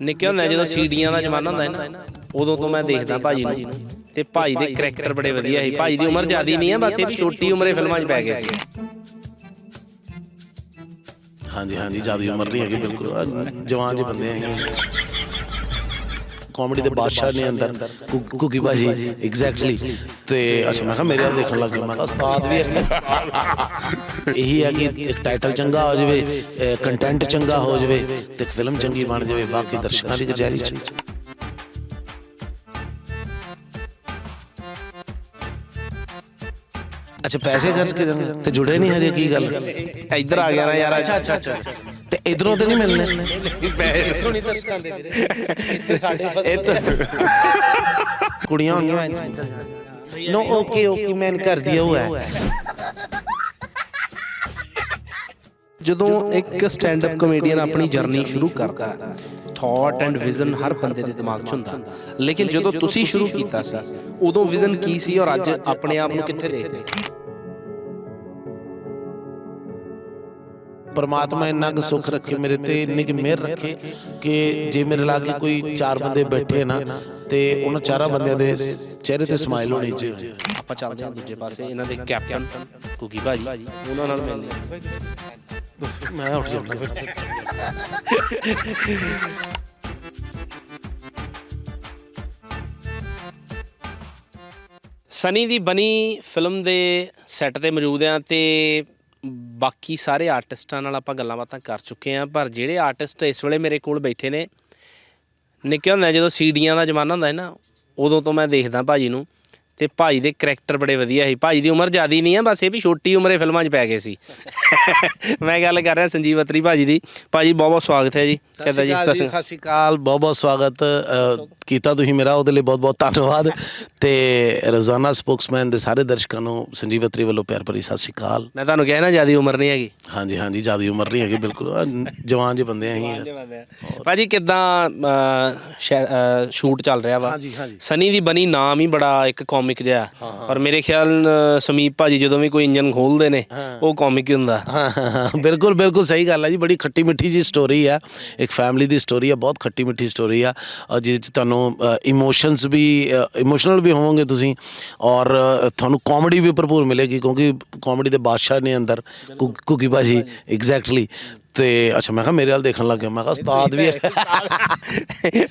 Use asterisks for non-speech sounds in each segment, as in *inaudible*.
ਨਿੱਕੇ ਹੁੰਦੇ ਜਦੋਂ ਸੀਡੀਆਂ ਦਾ ਜ਼ਮਾਨਾ ਹੁੰਦਾ ਹੈ ਨਾ, ਉਦੋਂ ਤੋਂ ਮੈਂ ਦੇਖਦਾ ਭਾਜੀ ਨੂੰ। ਤੇ ਭਾਜੀ ਦੇ ਕਰੈਕਟਰ ਬੜੇ ਵਧੀਆ ਸੀ। ਭਾਜੀ ਦੀ ਉਮਰ ਜ਼ਿਆਦੀ ਨਹੀਂ ਹੈ ਬਸ ਇਹ ਵੀ ਛੋਟੀ ਉਮਰੇ ਫਿਲਮਾਂ 'ਚ ਪੈ ਗਏ ਸੀ। ਹਾਂਜੀ ਹਾਂਜੀ, ਜ਼ਿਆਦਾ ਉਮਰ ਨਹੀਂ ਹੈਗੀ, ਬਿਲਕੁਲ। ਜਵਾਨ ਜਿਹੇ ਬੰਦੇ ਹੈਗੇ। ਕਾਮੇਡੀ ਦੇ ਬਾਦਸ਼ਾਹ ਨੇ ਅੰਦਰ। ਕੁਕੀ ਬਾਜੀ ਐਗਜ਼ੈਕਟਲੀ ਤੇ ਅੱਛਾ ਮੈਂ ਕਿਹਾ ਮੇਰੇ ਵੱਲ ਦੇਖਣ ਲੱਗ ਗਿਆ ਮੈਂ ਕਿਹਾ ਉਸਤਾਦ ਵੀ ਹੈ। ਇਹੀ ਹੈ ਕਿ ਇੱਕ ਟਾਈਟਲ ਚੰਗਾ ਹੋ ਜਾਵੇ ਕੰਟੈਂਟ ਚੰਗਾ ਹੋ ਜਾਵੇ ਤੇ ਫਿਲਮ ਚੰਗੀ ਬਣ ਜਾਵੇ ਬਾਕੀ ਦਰਸ਼ਕਾਂ ਦੀ ਕਚਹਿਰੀ ਚ। ਅੱਛਾ ਪੈਸੇ ਖਰਚ ਕੇ ਜਾਂਦੇ ਤੇ ਜੁੜੇ ਨਹੀਂ ਹਜੇ ਕੀ ਗੱਲ? ਇੱਧਰ ਆ ਗਿਆ ਨਾ ਯਾਰ। ਅੱਛਾ ਅੱਛਾ ਅੱਛਾ ਤੇ ਇਧਰੋਂ ਤੇ ਨਹੀਂ ਮਿਲਨੇ ਇੱਥੋਂ ਨਹੀਂ ਦਰਸ਼ਕਾਂਦੇ ਵੀਰੇ। ਇੱਥੇ ਸਾਡੇ ਤਾਂ ਕੁੜੀਆਂ ਹੋਣਗੀਆਂ। ਨੋ ਓਕੇ ਓਕੇ ਮੈਨ ਕਰ ਦਿਆ ਹੋਇਆ ਹੈ। ਜਦੋਂ ਇੱਕ ਸਟੈਂਡ ਅਪ ਕਮੇਡੀਅਨ ਆਪਣੀ ਜਰਨੀ ਸ਼ੁਰੂ ਕਰਦਾ ਹੈ ਥਾਟ ਐਂਡ ਵਿਜ਼ਨ ਹਰ ਬੰਦੇ ਦੇ ਦਿਮਾਗ 'ਚ ਹੁੰਦਾ। ਲੇਕਿਨ ਜਦੋਂ ਤੁਸੀਂ ਸ਼ੁਰੂ ਕੀਤਾ ਸੀ ਉਦੋਂ ਵਿਜ਼ਨ ਕੀ ਸੀ ਔਰ ਅੱਜ ਆਪਣੇ ਆਪ ਨੂੰ ਕਿੱਥੇ ਦੇਖਦੇ ਪਰਮਾਤਮਾ ਇੰਨਾ ਕੁ ਸੁੱਖ ਰੱਖੇ ਮੇਰੇ ਤੇ ਇੰਨੀ ਕੁ ਮਿਹਰ ਰੱਖੇ ਕਿ ਜੇ ਮੇਰੇ ਲਾਗੇ ਕੋਈ ਚਾਰ ਬੰਦੇ ਬੈਠੇ ਨਾ ਤੇ ਉਹਨਾਂ ਚਾਰਾਂ ਬੰਦਿਆਂ ਦੇ ਚਿਹਰੇ ਤੇ ਸਮਾਈਲ ਹੋਣੀ ਚਾਹੀਦੀ ਆਪਾਂ ਚੱਲਦੇ ਹਾਂ ਦੂਜੇ ਪਾਸੇ ਇਹਨਾਂ ਦੇ ਕੈਪਟਨ ਕੁਕੀ ਭਾਜੀ ਉਹਨਾਂ ਨਾਲ ਮਿਲਦੇ ਹਾਂ। ਮੈਂ ਉੱਠ ਜਾਂਦਾ ਫਿਰ। ਸਨੀ ਦੀ ਬਣੀ ਫਿਲਮ ਦੇ ਸੈੱਟ ਤੇ ਮੌਜੂਦ ਆ ਤੇ ਬਾਕੀ ਸਾਰੇ ਆਰਟਿਸਟਾਂ ਨਾਲ ਆਪਾਂ ਗੱਲਾਂ ਬਾਤਾਂ ਕਰ ਚੁੱਕੇ ਆ, ਪਰ ਜਿਹੜੇ ਆਰਟਿਸਟ ਇਸ ਵੇਲੇ ਮੇਰੇ ਕੋਲ ਬੈਠੇ ਨੇ ਨਿੱਕੇ ਹੁੰਦੇ ਜਦੋਂ ਸੀਡੀਆਂ ਦਾ ਜ਼ਮਾਨਾ ਹੁੰਦਾ ਹੈ ਨਾ, ਉਦੋਂ ਤੋਂ ਮੈਂ ਦੇਖਦਾ ਭਾਜੀ ਨੂੰ। ਤੇ ਭਾਜੀ ਦੇ ਕਰੈਕਟਰ ਬੜੇ ਵਧੀਆ ਸੀ। ਭਾਜੀ ਦੀ ਉਮਰ ਜ਼ਿਆਦੀ ਨਹੀਂ ਹੈ ਬਸ ਇਹ ਵੀ ਛੋਟੀ ਉਮਰੇ ਫਿਲਮਾਂ 'ਚ ਪੈ ਗਏ ਸੀ। *laughs* ਮੈਂ ਗੱਲ ਕਰ ਰਿਹਾ ਸੰਜੀਵ ਅਤਰੀ ਭਾਜੀ ਦੀ। ਭਾਜੀ ਬਹੁਤ ਬਹੁਤ ਸਵਾਗਤ ਹੈ ਜੀ। ਕਿੱਦਾਂ ਜੀ? ਸਤਿ ਸ਼੍ਰੀ- ਅਕਾਲ। ਬਹੁਤ ਬਹੁਤ ਸਵਾਗਤ। ਕੀਤਾ ਤੁਸੀਂ ਮੇਰਾ ਉਹਦੇ ਲਈ ਬਹੁਤ ਬਹੁਤ ਧੰਨਵਾਦ। ਤੇ ਰੋਜ਼ਾਨਾ ਸਪੋਕਸਮੈਨ ਦੇ ਸਾਰੇ ਦਰਸ਼ਕਾਂ ਨੂੰ ਸੰਜੀਵ ਅਤਰੀ ਵੱਲੋਂ ਪਿਆਰ ਭਰੀ ਸਤਿ ਸ਼੍ਰੀ ਅਕਾਲ। ਮੈਂ ਤੁਹਾਨੂੰ ਕਿਹਾ ਨਾ ਜ਼ਿਆਦੀ ਉਮਰ ਨਹੀਂ ਹੈਗੀ। ਹਾਂਜੀ ਹਾਂਜੀ ਜ਼ਿਆਦਾ ਉਮਰ ਨਹੀਂ ਹੈਗੀ ਬਿਲਕੁਲ। ਆਹ ਜਵਾਨ ਜਿਹੇ ਬੰਦੇ ਅਸੀਂ। ਭਾਜੀ ਕਿਦਾਂ ਸ਼ੂਟ ਚੱਲ ਰਿਹਾ ਵਾ? ਹਾਂਜੀ, ਹਾਂਜੀ। ਸਨੀ ਦੀ ਬਣੀ ਨਾਮ ਹੀ ਬੜਾ ਇੱਕ ਕਾਮਿਕ ਜਿਹਾ। ਪਰ ਮੇਰੇ ਖਿਆਲ ਸਮੀਪ ਭਾਜੀ ਜਦੋਂ ਵੀ ਕੋਈ ਇੰਜਨ ਖੋਲਦੇ ਨੇ ਉਹ ਕਾਮਿਕ ਹੀ ਹੁੰਦਾ। ਹਾਂ ਹਾਂ, ਹਾਂ, ਬਿਲਕੁਲ ਬਿਲਕੁਲ ਸਹੀ ਗੱਲ ਹੈ ਜੀ। ਬੜੀ ਖੱਟੀ ਮਿੱਠੀ ਜੀ ਸਟੋਰੀ ਆ। ਇੱਕ ਫੈਮਿਲੀ ਦੀ ਸਟੋਰੀ ਆ ਬਹੁਤ ਖੱਟੀ ਮਿੱਠੀ ਸਟੋਰੀ ਆ। ਔਰ ਜਿਹਦੇ ਚ ਤੁਹਾਨੂੰ ਇਮੋਸ਼ਨਸ ਵੀ ਇਮੋਸ਼ਨਲ ਵੀ ਹੋਵੋਗੇ ਤੁਸੀਂ। ਔਰ ਅ, ਤੁਹਾਨੂੰ ਕਾਮੇਡੀ ਵੀ ਭਰਪੂਰ ਮਿਲੇਗੀ ਕਿਉਂਕਿ ਕਾਮੇਡੀ ਦੇ ਬਾਦਸ਼ਾਹ ਨੇ ਅੰਦਰ। ਕੁ- ਕੁਕੀ ਬਾਜੀ ਐਗਜ਼ੈਕਟਲੀ ਤੇ ਅੱਛਾ ਮੈਂ ਕਿਹਾ ਮੇਰੇ ਵੱਲ ਦੇਖਣ ਲੱਗ ਗਿਆ ਮੈਂ ਕਿਹਾ ਉਸਤਾਦ ਵੀ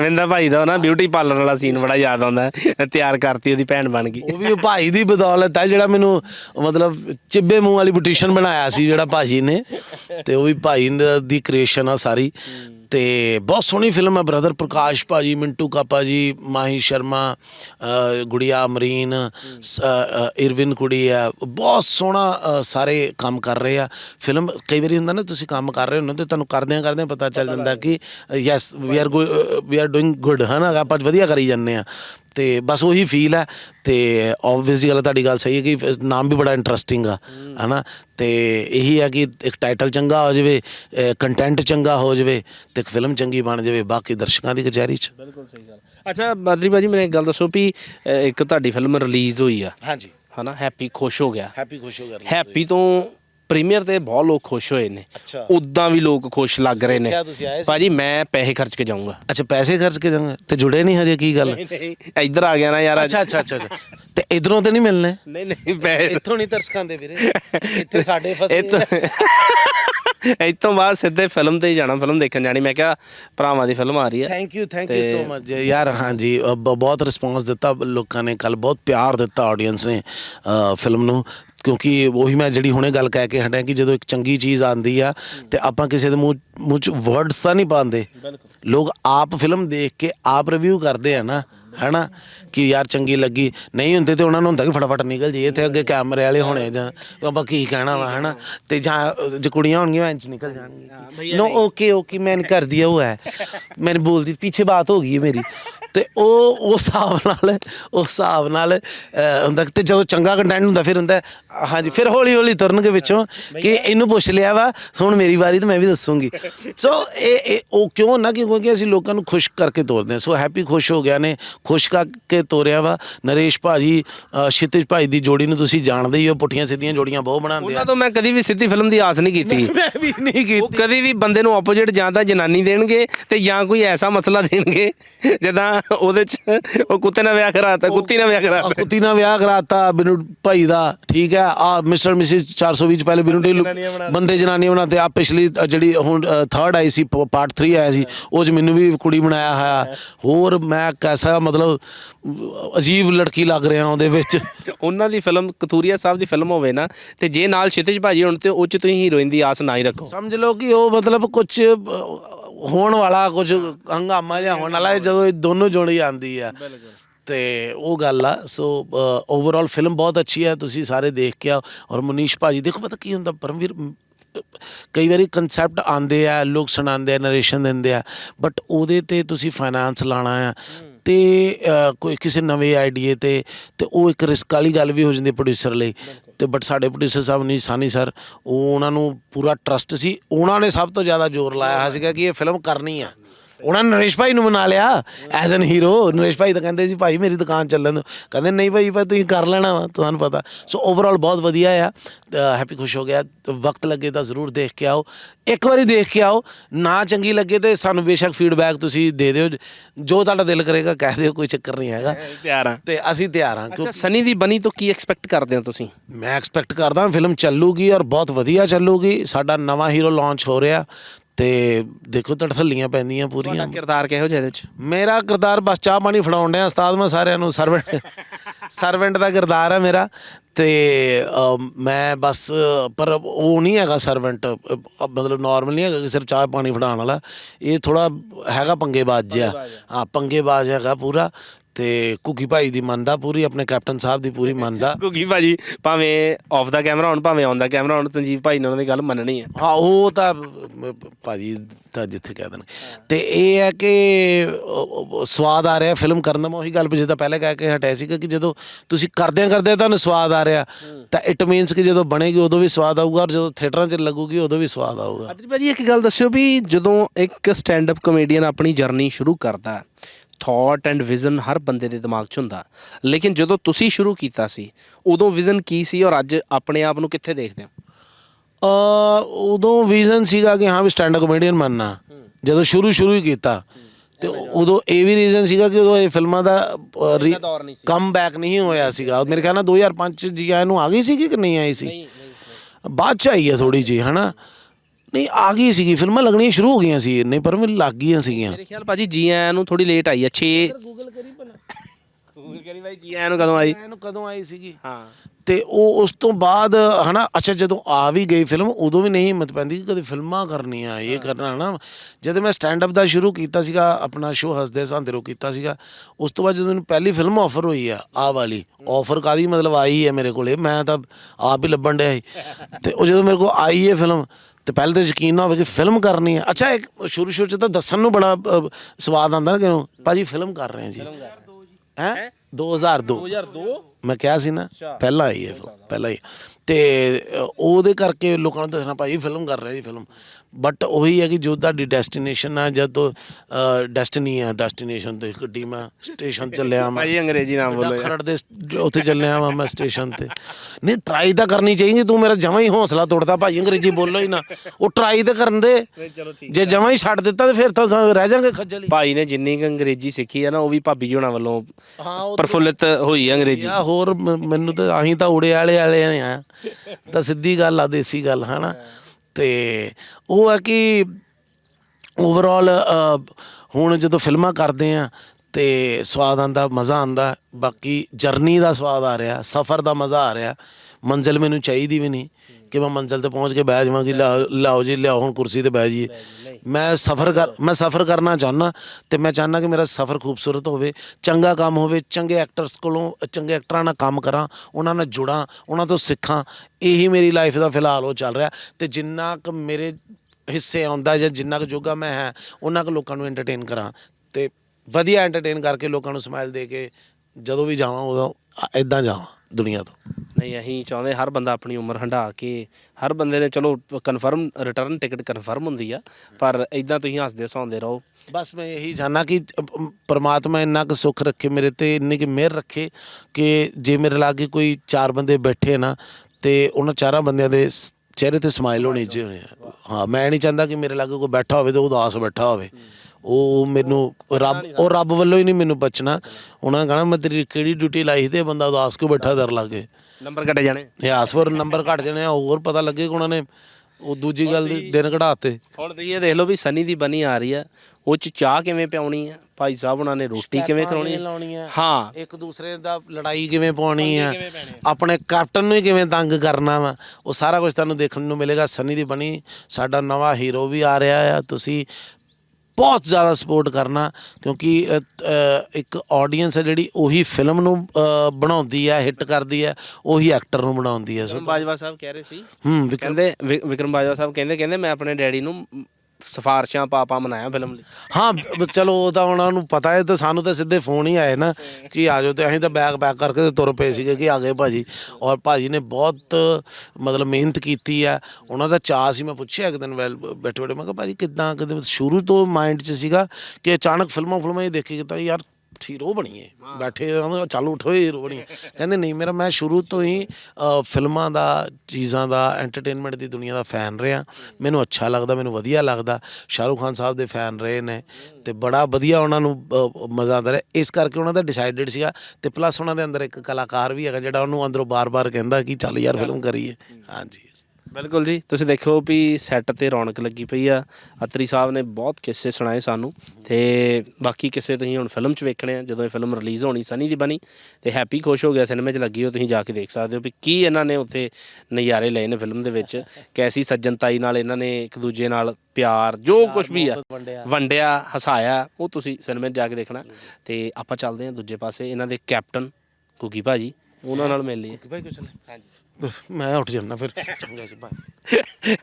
ਵਿੰਦਾ *laughs* ਭਾਈ ਦਾ ਨਾ ਬਿਊਟੀ ਪਾਰਲਰ ਵਾਲਾ ਸੀਨ ਬੜਾ ਯਾਦ ਆਉਂਦਾ। ਤਿਆਰ ਕਰਤੀ ਉਹਦੀ ਭੈਣ ਬਣ ਗਈ। ਉਹ ਵੀ ਉਹ ਭਾਈ ਦੀ ਬਦੌਲਤ ਹੈ ਜਿਹੜਾ ਮੈਨੂੰ ਮਤਲਬ ਚਿੱਬੇ ਮੂੰਹ ਵਾਲੀ ਬੁਟੀਸ਼ਨ ਬਣਾਇਆ ਸੀ ਜਿਹੜਾ ਭਾਜੀ ਨੇ। ਤੇ ਉਹ ਵੀ ਭਾਈ ਦੀ ਕ੍ਰੀਏਸ਼ਨ ਆ ਸਾਰੀ। ਤੇ ਬਹੁਤ ਸੋਹਣੀ ਫਿਲਮ ਹੈ ਬ੍ਰਦਰ ਪ੍ਰਕਾਸ਼ ਭਾਜੀ ਮਿੰਟੂ ਕਾਪਾ ਜੀ ਮਾਹੀ ਸ਼ਰਮਾ ਗੁੜੀਆ ਅਮਰੀਨ ਇਰਵਿਨ ਕੁੜੀ ਹੈ ਬਹੁਤ ਸੋਹਣਾ ਸਾਰੇ ਕੰਮ ਕਰ ਰਹੇ ਆ। ਫਿਲਮ ਕਈ ਵਾਰੀ ਹੁੰਦਾ ਨਾ ਤੁਸੀਂ ਕੰਮ ਕਰ ਰਹੇ ਹੋ ਨਾ ਤੇ ਤੁਹਾਨੂੰ ਕਰਦਿਆਂ ਕਰਦਿਆਂ ਪਤਾ ਚੱਲ ਜਾਂਦਾ ਕਿ yes we are we are doing good ਹਨਾ? ਆਪਾਂ ਵਧੀਆ ਕਰੀ ਜਾਂਦੇ ਆ ਤੇ ਬਸ ਉਹੀ ਫੀਲ ਹੈ। ਤੇ ਆਬਵੀਅਸਲੀ ਗੱਲ ਤੁਹਾਡੀ ਗੱਲ ਸਹੀ ਹੈ ਕਿ ਨਾਮ ਵੀ ਬੜਾ ਇੰਟਰਸਟਿੰਗ ਆ ਹਨਾ? ਤੇ ਇਹੀ ਹੈ ਕਿ ਇੱਕ ਟਾਈਟਲ ਚੰਗਾ ਹੋ ਜਾਵੇ ਕੰਟੈਂਟ ਚੰਗਾ ਹੋ ਜਾਵੇ ਤੇ ਇੱਕ ਫਿਲਮ ਚੰਗੀ ਬਣ ਜਾਵੇ ਬਾਕੀ ਦਰਸ਼ਕਾਂ ਦੀ ਕਚਹਿਰੀ 'ਚ। ਬਿਲਕੁਲ ਸਹੀ ਗੱਲ। ਅੱਛਾ ਬਦਰੀ ਭਾਜੀ ਮੈਨੂੰ ਇੱਕ ਗੱਲ ਦੱਸੋ ਵੀ ਇੱਕ ਤੁਹਾਡੀ ਫਿਲਮ ਰਿਲੀਜ਼ ਹੋਈ ਆ। ਹਾਂਜੀ। ਹਨਾ? ਹੈਪੀ ਖੁਸ਼ ਹੋ ਗਿਆ। ਹੈਪੀ ਖੁਸ਼ ਹੋ ਹੈਪੀ ਤੋਂ ਪ੍ਰੀਮੀਅਰ ਤੇ ਬਹੁਤ ਲੋਕ ਖੁਸ਼ ਹੋਏ ਨੇ। ਅੱਛਾ। ਉਦਾਂ ਵੀ ਲੋਕ ਖੁਸ਼ ਲੱਗ ਰਹੇ ਨੇ। ਦੇਖਿਆ ਤੁਸੀਂ ਆਏ ਸੀ? ਭਾਜੀ ਮੈਂ ਪੈਸੇ ਖਰਚ ਕੇ ਜਾਊਂਗਾ। ਅੱਛਾ ਪੈਸੇ ਖਰਚ ਕੇ ਜਾਂਗੇ ਤੇ ਜੁੜੇ ਨਹੀਂ ਹਜੇ ਕੀ ਗੱਲ? ਇੱਧਰ ਆ ਗਿਆ ਨਾ ਯਾਰ ਅੱਛਾ ਅੱਛਾ ਅੱਛਾ ਅੱਛਾ। ਤੇ ਇਧਰੋਂ ਤੇ ਨਹੀਂ ਮਿਲਨੇ ਨਹੀਂ ਨਹੀਂ ਪੈਸੇ ਇੱਥੋਂ ਨਹੀਂ ਤਰਸਕਾਂਦੇ ਵੀਰੇ। ਇੱਥੇ ਸਾਡੇ ਫਸੇ ਇਹ ਤੋਂ ਤੋਂ ਬਾਅਦ ਸਿੱਧੇ ਫਿਲਮ ਤੇ ਹੀ ਜਾਣਾ ਫਿਲਮ ਦੇਖਣ ਜਾਣੀ। ਮੈਂ ਕਿਹਾ ਭਰਾਵਾਂ ਦੀ ਫਿਲਮ ਆ ਰਹੀ ਹੈ। Thank you thank you so much ਯਾਰ ਹਾਂਜੀ ਅ, ਬ- ਬਹੁਤ ਰਿਸਪੌਂਸ ਦਿੱਤਾ ਲੋਕਾਂ ਨੇ ਕੱਲ ਬਹੁਤ ਪਿਆਰ ਦਿੱਤਾ ਆਡੀਅנס ਨੇ ਫਿਲਮ ਨੂੰ। ਕਿਉਂਕਿ ਉਹੀ ਮੈਂ ਜਿਹੜੀ ਹੁਣੇ ਗੱਲ ਕਹਿ ਕੇ ਹਟਿਆ ਕਿ ਜਦੋਂ ਇੱਕ ਚੰਗੀ ਚੀਜ਼ ਆਂਦੀ ਆ ਤੇ ਆਪਾਂ ਕਿਸੇ ਦੇ ਮੂੰਹ ਮੂੰਹ ਚ ਵਰਡਸ ਤਾਂ ਨਹੀਂ ਪਾਉਂਦੇ। ਲੋਕ ਆਪ ਫਿਲਮ ਦੇਖ ਕੇ ਆਪ ਰਿਵਿਊ ਕਰਦੇ ਆ ਨਾ। ਹੈਨਾ? ਕਿ ਯਾਰ ਚੰਗੀ ਲੱਗੀ ਨਹੀਂ ਹੁੰਦੇ ਤੇ ਉਹਨਾਂ ਨੂੰ ਹੁੰਦਾ ਕਿ ਫਟਾਫਟ ਨਿਕਲ ਜਾਈਏ ਇੱਥੇ ਅੱਗੇ ਕੈਮਰੇ ਵਾਲੇ ਹੋਣੇ ਜਾਂ ਆਪਾਂ ਕੀ ਕਹਿਣਾ ਵਾ ਹੈਨਾ? ਤੇ ਜਾਂ ਜੇ ਕੁੜੀਆਂ ਹੋਣਗੀਆਂ ਇੰਚ ਨਿਕਲ ਜਾਣਗੀਆਂ। ਨੋ ਓਕੇ ਓਕੇ ਮੈਂ ਕਰ ਦਿਆ ਉਹ ਹੈ। ਮੈਂ ਬੋਲਦੀ ਪਿੱਛੇ ਬਾਤ ਹੋ ਗਈ ਹੈ ਮੇਰੀ। ਤੇ ਉਹ ਉਹ ਹਿਸਾਬ ਨਾਲ ਉਹ ਹਿਸਾਬ ਨਾਲ ਹੁੰਦਾ ਤੇ ਜਦੋਂ ਚੰਗਾ ਕੰਟੈਂਟ ਹੁੰਦਾ ਫਿਰ ਹੁੰਦਾ ਹਾਂਜੀ ਫਿਰ ਹੌਲੀ ਹੌਲੀ ਤੁਰਨਗੇ ਵਿੱਚੋਂ ਕਿ ਇਹਨੂੰ ਪੁੱਛ ਲਿਆ ਵਾ ਹੁਣ ਮੇਰੀ ਵਾਰੀ ਤੇ ਮੈਂ ਵੀ ਦੱਸੂਗੀ। ਸੋ ਇਹ ਇਹ ਉਹ ਕਿਉਂ ਨਾ ਕਿ ਕਿਉਂਕਿ ਅਸੀਂ ਲੋਕਾਂ ਨੂੰ ਖੁਸ਼ ਕਰਕੇ ਤੋਰਦੇ ਹਾਂ। ਸੋ ਹੈਪੀ ਖੁਸ਼ ਹੋ ਗਿਆ ਨੇ ਖੁਸ਼ ਕਰਕੇ ਤੋਰਿਆ ਵਾ। ਨਰੇਸ਼ ਭਾਜੀ ਅ, ਸ਼ਿਤਿਜ ਭਾਈ ਦੀ ਜੋੜੀ ਨੂੰ ਤੁਸੀਂ ਜਾਣਦੇ ਹੀ ਹੋ ਪੁੱਠੀਆਂ ਸਿੱਧੀਆਂ ਜੋੜੀਆਂ ਬਹੁਤ ਬਣਾਉਂਦੇ ਆ। ਉਹਨਾਂ ਤੋਂ ਮੈਂ ਕਦੀ ਵੀ ਸਿੱਧੀ ਫਿਲਮ ਦੀ ਆਸ ਨਹੀਂ ਕੀਤੀ। ਮੈਂ ਵੀ ਨਹੀਂ ਕੀਤੀ। ਉਹ ਕਦੀ ਵੀ ਬੰਦੇ ਨੂੰ ਆਪੋਜੀਟ ਜਾਂ ਤਾਂ ਜਨਾਨੀ ਦੇਣਗੇ ਤੇ ਜਾਂ ਕੋਈ ਐਸਾ ਮਸਲਾ ਦੇਣਗੇ ਜਦਾਂ ਉਹਦੇ ਚ ਉਹ ਕੁੱਤੇ ਨਾਲ ਵਿਆਹ ਕਰਾਤਾ ਕੁੱਤੀ ਨਾਲ ਵਿਆਹ ਆ ਕਰਾਤਾ ਕੁੱਤੀ ਨਾਲ ਵਿਆਹ ਕਰਾਤਾ ਬਿਨੂ ਭਾਈ ਦਾ ਠੀਕ ਹੈ। ਆ ਮਿਸਟਰ ਮਿਸਿਸ 420 ਚ ਪਹਿਲੇ ਬਿਨੂ ਢਿੱਲੋਂ ਬੰਦੇ ਜਨਾਨੀ ਬਣਾਤੇ ਆ ਪਿਛਲੀ ਅ, ਜਿਹੜੀ ਹੁਣ ਥਰਡ ਆਈ ਸੀ ਪਾਰਟ 3 ਆਇਆ ਸੀ ਉਹ ਚ ਮੈਨੂੰ ਵੀ ਕੁੜੀ ਬਣਾਇਆ ਹੋਇਆ। ਹੋਰ ਮੈਂ ਕੈਸਾ ਮਤਲਬ ਅ, ਅਜੀਬ ਲੜਕੀ ਲੱਗ ਰਿਹਾ ਉਹਦੇ ਵਿੱਚ। ਉਹਨਾਂ ਦੀ ਫਿਲਮ ਕਤੂਰੀਆ ਸਾਹਿਬ ਦੀ ਫਿਲਮ ਹੋਵੇ ਨਾ ਤੇ ਜੇ ਨਾਲ ਛਿਤਿਜ ਭਾਜੀ ਹੋਣ ਤੇ ਉਹ ਚ ਤੁਸੀਂ ਹੀਰੋਇਨ ਦੀ ਆਸ ਨਾ ਹੀ ਰੱਖੋ। ਸਮਝ ਲਓ ਕਿ ਉਹ ਮਤਲਬ ਕੁਝ ਹੋਣ ਵਾਲਾ ਕੁਝ ਹੰਗਾਮਾ ਜਿਹਾ ਹੋਣ ਵਾਲਾ ਹੈ ਜਦੋਂ ਇਹ ਦੋਨੋਂ ਜੋੜੀ ਆਂਦੀ ਆ। ਤੇ ਉਹ ਗੱਲ ਆ ਸੋ ਓਵਰਆਲ ਫਿਲਮ ਬਹੁਤ ਅੱਛੀ ਹੈ ਤੁਸੀਂ ਸਾਰੇ ਦੇਖ ਕੇ ਆਓ। ਔਰ ਮਨੀਸ਼ ਭਾਜੀ ਦੇਖੋ ਪਤਾ ਕੀ ਹੁੰਦਾ ਪਰਮਵੀਰ ਕਈ ਵਾਰੀ ਕਨਸੈਪਟ ਆਂਦੇ ਆ ਲੋਕ ਸੁਣਾਉਂਦੇ ਆ ਨਰੇਸ਼ਨ ਦਿੰਦੇ ਆ ਬਟ ਉਹਦੇ ਤੇ ਤੁਸੀਂ ਫਾਈਨਾਂਸ ਲਾਣਾ ਆ। ਤੇ ਕੋਈ ਕਿਸੇ ਨਵੇਂ ਆਈਡੀਏ ਤੇ ਤੇ ਉਹ ਇੱਕ ਰਿਸਕ ਵਾਲੀ ਗੱਲ ਵੀ ਹੋ ਜਾਂਦੀ ਪ੍ਰੋਡਿਊਸਰ ਲਈ। ਤੇ ਬਟ ਸਾਡੇ ਪ੍ਰੋਡਿਊਸਰ ਸਾਹਿਬ ਨਹੀਂ ਸਾਨੀ ਸਰ ਉਹ ਉਹਨਾਂ ਨੂੰ ਪੂਰਾ ਟਰਸਟ ਸੀ। ਉਹਨਾਂ ਨੇ ਸਭ ਤੋਂ ਜ਼ਿਆਦਾ ਜ਼ੋਰ ਲਾਇਆ ਹੋਇਆ ਸੀਗਾ ਕਿ ਇਹ ਫਿਲਮ ਕਰਨੀ ਆ। ਉਹਨਾਂ ਨੇ ਨਰੇਸ਼ ਭਾਈ ਨੂੰ ਮਨਾ ਲਿਆ ਐਜ਼ ਐਨ ਹੀਰੋ ਨਰੇਸ਼ ਭਾਈ ਤਾਂ ਕਹਿੰਦੇ ਸੀ ਭਾਈ ਮੇਰੀ ਦੁਕਾਨ ਚੱਲਣ ਦਿਓ। ਕਹਿੰਦੇ ਨਹੀਂ ਭਾਈ ਭਾਈ ਤੁਸੀਂ ਕਰ ਲੈਣਾ ਵਾ ਤੁਹਾਨੂੰ ਪਤਾ। ਸੋ ਓਵਰਆਲ ਬਹੁਤ ਵਧੀਆ ਆ। ਹੈਪੀ ਖੁਸ਼ ਹੋ ਗਿਆ। ਵਕਤ ਲੱਗੇ ਤਾਂ ਜ਼ਰੂਰ ਦੇਖ ਕੇ ਆਓ। ਇੱਕ ਵਾਰੀ ਦੇਖ ਕੇ ਆਓ। ਨਾ ਚੰਗੀ ਲੱਗੇ ਤੇ ਸਾਨੂੰ ਬੇਸ਼ੱਕ ਫੀਡਬੈਕ ਤੁਸੀਂ ਦੇ ਦਿਓ। ਜੋ ਤੁਹਾਡਾ ਦਿਲ ਕਰੇਗਾ ਕਹਿ ਦਿਓ ਕੋਈ ਚੱਕਰ ਨਹੀਂ ਹੈਗਾ। ਤਿਆਰ ਆ ਤੇ ਅਸੀਂ ਤਿਆਰ ਹਾਂ ਅੱਛਾ ਸਨੀ ਦੀ ਬਣੀ ਤੋਂ ਕੀ ਐਕਸਪੈਕਟ ਕਰਦੇ ਹੋ ਤੁਸੀਂ? ਮੈਂ ਐਕਸਪੈਕਟ ਕਰਦਾ ਫਿਲਮ ਚੱਲੂਗੀ ਔਰ ਬਹੁਤ ਵਧੀਆ ਚੱਲੂਗੀ। ਸਾਡਾ ਨਵਾਂ ਹੀਰੋ ਲਾਂਚ ਹੋ ਰਿਹਾ। ਤੇ ਦੇਖੋ ਤੜਥੱਲੀਆਂ ਪੈਂਦੀਆਂ ਪੂਰੀਆਂ। ਤੁਹਾਡਾ ਕਿਰਦਾਰ ਕਿਹੋ ਜਿਹਾ ਇਹਦੇ ਚ? ਮੇਰਾ ਕਿਰਦਾਰ ਬਸ ਚਾਹ ਪਾਣੀ ਫੜਾਉਣ ਡਿਆ ਉਸਤਾਦ ਮੈਂ ਸਾਰਿਆਂ ਨੂੰ ਸਰਵੈਂਟ ਸਰਵੈਂਟ ਦਾ ਕਿਰਦਾਰ ਹੈ ਮੇਰਾ। ਤੇ ਮੈਂ ਬਸ ਪਰ ਉਹ ਨਹੀਂ ਹੈਗਾ ਸਰਵੈਂਟ ਮਤਲਬ ਨਾਰਮਲ ਨਹੀਂ ਹੈਗਾ ਕਿ ਸਿਰਫ ਚਾਹ ਪਾਣੀ ਫੜਾਉਣ ਵਾਲਾ। ਇਹ ਥੋੜਾ ਹੈਗਾ ਪੰਗੇਬਾਜ਼ ਜਿਹਾ। ਹਾਂ ਪੰਗੇਬਾਜ਼ ਹੈਗਾ ਪੂਰਾ। ਤੇ ਕੁਕੀ ਭਾਈ ਦੀ ਮੰਨਦਾ ਪੂਰੀ ਆਪਣੇ ਕੈਪਟਨ ਸਾਹਿਬ ਦੀ ਪੂਰੀ ਮੰਨਦਾ। ਕਿਉਂਕਿ ਭਾਜੀ ਭਾਵੇਂ ਆਫ ਦਾ ਕੈਮਰਾ ਹੋਣ ਭਾਵੇਂ ਔਨ ਦਾ ਕੈਮਰਾ ਹੋਣ ਸੰਜੀਵ ਭਾਈ ਨੇ ਉਹਨਾਂ ਦੀ ਗੱਲ ਮੰਨਣੀ ਹੈ ਹਾਂ ਉਹ ਤਾਂ ਮ- ਭਾਜੀ ਤਾਂ ਜਿੱਥੇ ਕਹਿ ਦੇਣ ਤੇ ਇਹ ਹੈ ਕਿ ਉਹ- ਉਹ ਸਵਾਦ ਆ ਰਿਹਾ ਫਿਲਮ ਕਰਨ ਦਾ ਮੈਂ ਉਹੀ ਗੱਲ ਪਿਛੇ ਤਾਂ ਪਹਿਲੇ ਕਹਿ ਕੇ ਹਟਿਆ ਸੀ ਕਿ ਜਦੋਂ ਤੁਸੀਂ ਕਰਦਿਆਂ ਕਰਦਿਆਂ ਤੁਹਾਨੂੰ ਸਵਾਦ ਆ ਰਿਹਾ ਤਾਂ ਇਟ ਮੀਨਸ ਕਿ ਜਦੋਂ ਬਣੇਗੀ ਉਦੋਂ ਵੀ ਸਵਾਦ ਆਊਗਾ ਔਰ ਜਦੋਂ ਥੀਏਟਰਾਂ 'ਚ ਲੱਗੂਗੀ ਉਦੋਂ ਵੀ ਸਵਾਦ ਆਊਗਾ। ਅੱਜ ਭਾਜੀ ਇੱਕ ਗੱਲ ਦੱਸਿਓ ਵੀ ਜਦੋਂ ਇੱਕ ਸਟੈਂਡ ਅਪ ਕਮੇਡੀਅਨ ਆਪਣੀ ਜਰਨੀ ਸ਼ੁਰੂ ਕਰਦਾ ਥਾਟ ਐਂਡ ਵਿਜ਼ਨ ਹਰ ਬੰਦੇ ਦੇ ਦਿਮਾਗ 'ਚ ਹੁੰਦਾ। ਲੇਕਿਨ ਜਦੋਂ ਤੁਸੀਂ ਸ਼ੁਰੂ ਕੀਤਾ ਸੀ ਉਦੋਂ ਵਿਜ਼ਨ ਕੀ ਸੀ ਔਰ ਅੱਜ ਆਪਣੇ ਆਪ ਨੂੰ ਕਿੱਥੇ ਦੇਖਦੇ ਹੋ? ਅ ਉਦੋਂ ਵਿਜ਼ਨ ਸੀਗਾ ਕਿ ਹਾਂ ਵੀ ਸਟੈਂਡ ਅਪ ਕਮੇਡੀਅਨ ਬਣਨਾ। ਜਦੋਂ ਸ਼ੁਰੂ ਸ਼ੁਰੂ ਹੀ ਕੀਤਾ। ਤੇ ਉਦੋਂ ਇਹ ਵੀ ਰੀਜ਼ਨ ਸੀਗਾ ਕਿ ਉਦੋਂ ਇਹ ਫਿਲਮਾਂ ਦਾ ਦੌਰ ਨਹੀਂ ਕਮ ਬੈਕ ਨਹੀਂ ਹੋਇਆ ਸੀਗਾ। ਮੇਰੇ ਖਿਆਲ ਨਾਲ 2005 ਚ ਜੀ ਆਇਆਂ ਨੂੰ ਆ ਗਈ ਸੀ ਕਿ ਨਹੀਂ ਆਈ ਸੀ? ਬਾਅਦ ਚ ਆਈ ਹੈ ਥੋੜੀ ਜੀ ਹਨਾ? ਨਹੀਂ ਆ ਗਈ ਸੀਗੀ ਫਿਲਮਾਂ ਲੱਗਣੀਆਂ ਸ਼ੁਰੂ ਹੋ ਗਈਆਂ ਸੀ ਨਹੀਂ ਪਰ ਮੈਨੂੰ ਲੱਗ ਗਈਆਂ ਸੀਗੀਆਂ। ਮੇਰੇ ਖਿਆਲ ਭਾਜੀ ਜੀ ਆਇਆਂ ਨੂੰ ਥੋੜੀ ਲੇਟ ਆਈ ਹੈ 6 ਗੂਗਲ ਕਰੀ ਭਲਾ। ਗੂਗਲ ਕਰੀ ਭਾਈ ਜੀ ਆਇਆਂ ਨੂੰ ਕਦੋਂ ਆਈ? ਇਹਨੂੰ ਕਦੋਂ ਆਈ ਸੀਗੀ? ਹਾਂ। ਤੇ ਉਹ ਉਸ ਤੋਂ ਬਾਅਦ ਹਨਾ ਅੱਛਾ ਜਦੋਂ ਆ ਵੀ ਗਈ ਫਿਲਮ ਉਦੋਂ ਵੀ ਨਹੀਂ ਹਿੰਮਤ ਪੈਂਦੀ ਕਿ ਕਦੇ ਫਿਲਮਾਂ ਕਰਨੀਆਂ ਇਹ ਕਰਨਾ ਹਨਾ। ਜਦੋਂ ਮੈਂ ਸਟੈਂਡ ਅਪ ਦਾ ਸ਼ੁਰੂ ਕੀਤਾ ਸੀਗਾ ਆਪਣਾ ਸ਼ੋਅ ਹੱਸਦੇ ਹਸਾਂਦੇ ਰੋ ਕੀਤਾ ਸੀਗਾ ਉਸ ਤੋਂ ਬਾਅਦ ਜਦੋਂ ਮੈਨੂੰ ਪਹਿਲੀ ਫਿਲਮ ਆਫਰ ਹੋਈ ਆ ਆ ਵਾਲੀ ਆਫਰ ਕਾਦੀ ਮਤਲਬ ਆਈ ਹੈ ਮੇਰੇ ਕੋਲੇ ਮੈਂ ਤਾਂ ਆਪ ਹੀ ਲੱਭਣ ਡਿਆ ਸੀ। ਤੇ ਉਹ ਜਦੋਂ ਮੇਰੇ ਕੋਲ ਆਈ ਹੈ ਫਿਲਮ ਤੇ ਪਹਿਲੇ ਤਾਂ ਯਕੀਨ ਨਾ ਹੋਵੇ ਕਿ ਫਿਲਮ ਕਰਨੀ ਹੈ ਅੱਛਾ ਇੱਕ ਸ਼ੁਰੂ ਸ਼ੁਰੂ ਚ ਤਾਂ ਦੱਸਣ ਨੂੰ ਬੜਾ ਅ, ਸਵਾਦ ਆਉਂਦਾ ਨਾ ਕਿਉਂ ਭਾਜੀ ਫਿਲਮ ਕਰ ਰਹੇ ਹਾਂ ਜੀ। ਹੈ? 2002 2002 ਮੈਂ ਕਿਹਾ ਸੀ ਨਾ ਪਹਿਲਾਂ ਆਈ ਹੈ ਫਿਲਮ, ਪਹਿਲਾਂ ਹੀ ਤੇ ਉਹਦੇ ਕਰਕੇ ਲੋਕਾਂ ਨੂੰ ਦੱਸਣਾ ਭਾਈ ਫਿਲਮ ਕਰ ਰਿਹਾ ਜੀ ਫਿਲਮ ਬਟ ਉਹੀ ਹੈ ਕਿ ਜੋ ਤੁਹਾਡੀ ਡੈਸਟੀਨੇਸ਼ਨ ਆ ਜਦ ਡੈਸਟੀਨੀ ਆ ਡੈਸਟੀਨੇਸ਼ਨ ਤੇ ਗੱਡੀ ਮੈਂ ਸਟੇਸ਼ਨ ਚੱਲਿਆ ਮੈਂ। ਭਾਜੀ ਅੰਗਰੇਜ਼ੀ ਨਾਮ ਬੋਲੋ ਖਰੜ ਦੇ ਉੱਥੇ ਚੱਲਿਆ ਵਾਂ ਮੈਂ ਸਟੇਸ਼ਨ ਤੇ। ਨਹੀਂ ਟਰਾਈ ਤਾਂ ਕਰਨੀ ਚਾਹੀਦੀ ਤੂੰ ਮੇਰਾ ਜਮਾਂ ਹੀ ਹੌਸਲਾ ਤੋੜਦਾ ਭਾਈ ਅੰਗਰੇਜ਼ੀ ਬੋਲੋ ਹੀ ਨਾ। ਉਹ ਟਰਾਈ ਤਾਂ ਕਰਨ ਦੇ। ਜੇ ਜਮਾਂ ਹੀ ਛੱਡ ਦਿੱਤਾ ਤੇ ਫਿਰ ਤਾਂ ਰਹਿ ਜਾਾਂਗੇ ਖੱਜਲ ਹੀ। ਭਾਈ ਨੇ ਜਿੰਨੀ ਕੁ ਅੰਗਰੇਜ਼ੀ ਸਿੱਖੀ ਹੈ ਨਾ ਉਹ ਵੀ ਭਾਬੀ ਹੋਣਾ ਵੱਲੋਂ ਪ੍ਰਫੁੱਲਿਤ ਹੋਈ ਅੰਗਰੇਜ਼ੀ। ਯਾ ਹੋਰ ਮ- ਮੈਨੂੰ ਤਾਂ ਆਹੀਂ ਤਾਂ ਉੜੇ ਵਾਲੇ ਵਾਲੇ ਨੇ ਆ। ਤਾਂ ਸਿੱਧੀ ਗੱਲ ਆ, ਦੇਸੀ ਗੱਲ, ਹਨਾ? ਤੇ ਉਹ ਆ ਕਿ ਓਵਰਆਲ ਹੁਣ ਜਦੋਂ ਫਿਲਮਾਂ ਕਰਦੇ ਆ ਤੇ ਸਵਾਦ ਆਂਦਾ ਮਜ਼ਾ ਆਂਦਾ ਬਾਕੀ ਜਰਨੀ ਦਾ ਸਵਾਦ ਆ ਰਿਹਾ, ਸਫ਼ਰ ਦਾ ਮਜ਼ਾ ਆ ਰਿਹਾ। ਮੰਜ਼ਿਲ ਮੈਨੂੰ ਚਾਹੀਦੀ ਵੀ ਨਹੀਂ ਕਿ ਮੈਂ ਮੰਜ਼ਿਲ ਤੇ ਪਹੁੰਚ ਕੇ ਬਹਿ ਜਾਵਾਂ ਕਿ ਲਿਆਓ- ਜੀ, ਲਿਆਓ, ਹੁਣ ਕੁਰਸੀ ਤੇ ਬਹਿ ਜਾਈਏ। ਮੈਂ ਸਫ਼ਰ ਕਰ, ਮੈਂ ਸਫ਼ਰ ਕਰਨਾ ਚਾਹੁੰਦਾ ਤੇ ਮੈਂ ਚਾਹੁੰਦਾ ਕਿ ਮੇਰਾ ਸਫ਼ਰ ਖੂਬਸੂਰਤ ਹੋਵੇ, ਚੰਗਾ ਕੰਮ ਹੋਵੇ, ਚੰਗੇ ਐਕਟਰਸ ਕੋਲੋਂ, ਚੰਗੇ ਐਕਟਰਾਂ ਨਾਲ ਕੰਮ ਕਰਾਂ, ਉਹਨਾਂ ਨਾਲ ਜੁੜਾਂ, ਉਹਨਾਂ ਤੋਂ ਸਿੱਖਾਂ, ਇਹੀ ਮੇਰੀ ਲਾਈਫ ਦਾ ਫਿਲਹਾਲ ਉਹ ਚੱਲ ਰਿਹਾ ਤੇ ਜਿੰਨਾ ਕੁ ਮੇਰੇ ਹਿੱਸੇ ਆਉਂਦਾ ਜਾਂ ਜਿੰਨਾ ਕੁ ਜੋਗਾ ਮੈਂ ਹੈ, ਉਹਨਾਂ ਕੁ ਲੋਕਾਂ ਨੂੰ ਐਂਟਰਟੇਨ ਕਰਾਂ ਤੇ ਵਧੀਆ ਐਂਟਰਟੇਨ ਕਰਕੇ ਲੋਕਾਂ ਨੂੰ ਸਮਾਈਲ ਦੇ ਕੇ ਜਦੋਂ ਵੀ ਜਾਵਾਂ ਉਦੋਂ ਇਦਾਂ ਜਾਵਾਂ। ਦੁਨੀਆ ਤੋਂ। ਨਹੀਂ ਅਸੀਂ ਚਾਹੁੰਦੇ ਹਰ ਬੰਦਾ ਆਪਣੀ ਉਮਰ ਹੰਢਾ ਕੇ ਹਰ ਬੰਦੇ ਨੇ ਚਲੋ ਕਨਫਰਮ ਰਿਟਰਨ ਟਿਕਟ ਕਨਫਰਮ ਹੁੰਦੀ ਆ ਪਰ ਇਦਾਂ ਤੁਸੀਂ ਹੱਸਦੇ ਹਸਾਉਂਦੇ ਰਹੋ। ਬਸ ਮੈਂ ਇਹੀ ਚਾਹਨਾ ਕਿ ਪ੍ਰਮਾਤਮਾ ਇੰਨਾ ਕੁ ਸੁੱਖ ਰੱਖੇ ਮੇਰੇ ਤੇ ਇੰਨੀ ਕਿ ਮਿਹਰ ਰੱਖੇ ਕਿ ਜੇ ਮੇਰੇ ਲਾਗੇ ਕੋਈ ਚਾਰ ਬੰਦੇ ਬੈਠੇ ਨਾ ਤੇ ਉਹਨਾਂ ਚਾਰਾਂ ਬੰਦਿਆਂ ਦੇ ਸ- ਚਿਹਰੇ ਤੇ ਸਮਾਈਲ ਹੋਣੀ ਚਾਹੀਦੀ ਹੈ ਹਾਂ ਮੈਂ ਨਹੀਂ ਚਾਹੁੰਦਾ ਕਿ ਮੇਰੇ ਲਾਗੇ ਕੋਈ ਬੈਠਾ ਹੋਵੇ ਤੇ ਉਦਾਸ ਬੈਠਾ ਹੋਵੇ। ਉਹ ਮੈਨੂੰ ਰੱਬ ਉਹ ਰੱਬ ਵੱਲੋਂ ਹੀ ਨਹੀਂ ਮੈਨੂੰ ਬਚਣਾ। ਉਹਨਾਂ ਨੇ ਕਹਣਾ ਮੈਂ ਤੇਰੀ ਕਿਹੜੀ ਡਿਊਟੀ ਲਾਈ ਤੇ ਬੰਦਾ ਉਦਾਸ ਕਿਉਂ ਬੈਠਾ ਦਰ ਲਾਗੇ? ਨੰਬਰ ਕੱਟੇ ਜਾਣੇ। ਇਤਿਹਾਸ ਨੰਬਰ ਘਟ ਜਾਣੇ ਹੋਰ ਪਤਾ ਲੱਗੇ ਕਿ ਉਹਨਾਂ। ਨੇ ਉਹ ਦੂਜੀ ਗੱਲ ਦੇ ਦਿਨ ਕਢਾਤੇ। ਹੁਣ ਤੁਸੀਂ ਇਹ ਦੇਖ ਲਓ ਵੀ ਸਨੀ ਦੀ ਬਣੀ ਆ ਰਹੀ ਆ। ਉਹ ਚ ਚਾਹ ਕਿਵੇਂ ਪਿਆਉਣੀ ਆ? ਭਾਈ ਸਾਹਿਬ ਉਹਨਾਂ ਨੇ ਰੋਟੀ ਕਿਵੇਂ ਕਰਾਉਣੀ ਆ? ਹਾਂ। ਇੱਕ ਦੂਸਰੇ ਦਾ ਲੜਾਈ ਕਿਵੇਂ ਪਾਉਣੀ ਆ? ਆਪਣੇ ਕੈਪਟਨ ਨੂੰ ਹੀ ਕਿਵੇਂ ਤੰਗ ਕਰਨਾ ਵਾ? ਉਹ ਸਾਰਾ ਕੁਝ ਤੁਹਾਨੂੰ ਦੇਖਣ ਨੂੰ ਮਿਲੇਗਾ। ਸੰਨੀ ਦੀ ਬਣੀ ਸਾਡਾ ਨਵਾਂ ਹੀਰੋ ਵੀ ਆ ਰਿਹਾ ਆ। ਤੁਸੀਂ ਬਹੁਤ ਜ਼ਿਆਦਾ ਸਪੋਰਟ ਕਰਨਾ ਕਿਉਂਕਿ ਇੱਕ ਆਡੀਅנס ਹੈ ਜਿਹੜੀ ਉਹੀ ਫਿਲਮ ਨੂੰ ਬਣਾਉਂਦੀ ਹੈ ਹਿੱਟ ਕਰਦੀ ਹੈ ਉਹੀ ਐਕਟਰ ਨੂੰ ਬਣਾਉਂਦੀ ਹੈ ਸੋ ਵਿਕਰਮ ਬਾਜਵਾ ਸਾਹਿਬ ਕਹਿ ਰਹੇ ਸੀ। ਹੂੰ ਕਹਿੰਦੇ ਵਿਕਰਮ ਬਾਜਵਾ ਸਾਹਿਬ ਕਹਿੰਦੇ ਕਹਿੰਦੇ ਮੈਂ ਆਪਣੇ ਡੈਡੀ ਨੂੰ ਸਿਫਾਰਸ਼ਾਂ ਪਾਪਾ ਮਨਾਇਆ ਫਿਲਮ ਲਈ? ਹਾਂ, ਬ- ਚਲੋ ਉਹ ਤਾਂ ਉਹਨਾਂ ਨੂੰ ਪਤਾ ਹੈ ਤਾਂ ਸਾਨੂੰ ਤਾਂ ਸਿੱਧੇ ਫੋਨ ਹੀ ਆਏ ਨਾ ਕਿ ਆ ਜਾਓ ਤੇ ਅਸੀਂ ਤਾਂ ਬੈਗ ਪੈਕ ਕਰਕੇ ਤੇ ਤੁਰ ਪਏ ਸੀਗੇ ਕਿ ਆ ਗਏ ਭਾਜੀ। ਔਰ ਭਾਜੀ ਨੇ ਬਹੁਤ, ਮਤਲਬ ਮਿਹਨਤ ਕੀਤੀ ਆ ਉਹਨਾਂ ਦਾ ਚਾਅ ਸੀ, ਮੈਂ ਪੁੱਛਿਆ ਇੱਕ ਦਿਨ ਵੈਲ, ਬੈਠੇ ਬੈਠੇ, ਮੈਂ ਕਿਹਾ ਭਾਜੀ ਕਿੱਦਾਂ ਕਦੇ ਸ਼ੁਰੂ ਤੋਂ ਮਾਈਂਡ 'ਚ ਸੀਗਾ ਕਿ ਅਚਾਨਕ ਫਿਲਮਾਂ ਫਿਲਮਾਂ ਹੀ ਦੇਖੀ ਕਿਤਾ ਯਾਰ ਹੀਰੋ ਬਣੀਏ ਬੈਠੇ ਉਹਨਾਂ ਚੱਲ ਉਠੋ ਹੀਰੋ ਬਣੀਏ ਕਹਿੰਦੇ ਨਹੀਂ ਮੇਰਾ ਮੈਂ ਸ਼ੁਰੂ ਤੋਂ ਹੀ ਫਿਲਮਾਂ ਦਾ ਚੀਜ਼ਾਂ ਦਾ ਐਂਟਰਟੇਨਮੈਂਟ ਦੀ ਦੁਨੀਆ ਦਾ ਫੈਨ ਰਿਹਾ। ਮੈਨੂੰ ਅੱਛਾ ਲੱਗਦਾ ਮੈਨੂੰ ਵਧੀਆ ਲੱਗਦਾ। ਸ਼ਾਹਰੁਖ ਖਾਨ ਸਾਹਿਬ ਦੇ ਫੈਨ ਰਹੇ ਨੇ ਤੇ ਬੜਾ ਵਧੀਆ ਉਹਨਾਂ ਨੂੰ ਮਜ਼ਾ ਆਉਂਦਾ ਰਿਹਾ। ਇਸ ਕਰਕੇ ਉਹਨਾਂ ਦਾ ਡਿਸਾਈਡਡ ਸੀਗਾ ਤੇ ਪਲੱਸ ਉਹਨਾਂ ਦੇ ਅੰਦਰ ਇੱਕ ਕਲਾਕਾਰ ਵੀ ਹੈਗਾ ਜਿਹੜਾ ਉਹਨੂੰ ਅੰਦਰੋਂ ਬਾਰ-ਬਾਰ ਕਹਿੰਦਾ ਕਿ ਚੱਲ ਯਾਰ ਫਿਲਮ ਕਰੀਏ। ਹਾਂਜੀ ਬਿਲਕੁਲ ਜੀ। ਤੁਸੀਂ ਦੇਖੋ ਵੀ ਸੈੱਟ ਤੇ ਰੌਣਕ ਲੱਗੀ ਪਈ ਆ। ਅਤਰੀ ਸਾਹਿਬ ਨੇ ਬਹੁਤ ਕਿੱਸੇ ਸੁਣਾਏ ਸਾਨੂੰ ਤੇ ਬਾਕੀ ਕਿੱਸੇ ਤੁਸੀਂ ਹੁਣ ਫਿਲਮ 'ਚ ਵੇਖਣੇ ਆ ਜਦੋਂ ਇਹ ਫਿਲਮ ਰਿਲੀਜ਼ ਹੋਣੀ ਸਨੀ ਦੀ ਬਣੀ ਤੇ ਹੈਪੀ ਖੁਸ਼ ਹੋ ਗਿਆ ਸਿਨੇਮੇ 'ਚ ਲੱਗੀ ਹੋ ਤੁਸੀਂ ਜਾ ਕੇ ਦੇਖ ਸਕਦੇ ਹੋ ਵੀ ਕੀ ਇਹਨਾਂ ਨੇ ਉੱਥੇ ਨਜ਼ਾਰੇ ਲਏ ਨੇ ਫਿਲਮ ਦੇ ਵਿੱਚ। ਕੈਸੀ ਸੱਜਣਤਾਈ ਨਾਲ ਇਹਨਾਂ ਨੇ ਇੱਕ ਦੂਜੇ ਨਾਲ ਪਿਆਰ ਜੋ ਕੁਝ ਵੀ ਆ ਵੰਡਿਆ। ਹਸਾਇਆ ਉਹ ਤੁਸੀਂ ਸਿਨੇਮੇ 'ਚ ਜਾ ਕੇ ਦੇਖਣਾ। ਤੇ ਆਪਾਂ ਚੱਲਦੇ ਹਾਂ ਦੂਜੇ ਪਾਸੇ ਇਹਨਾਂ ਦੇ ਕੈਪਟਨ ਕੁਗੀ ਭਾਜੀ ਉਹਨਾਂ ਨਾਲ ਮਿਲ ਲਈਏ ਭਾਈ ਕੁਛ ਨਹੀਂ ਹਾਂਜੀ। ਮੈਂ ਉੱਠ ਜਾਣਾ ਫਿਰ। ਚੰਗਾ ਜੀ ਬਾਏ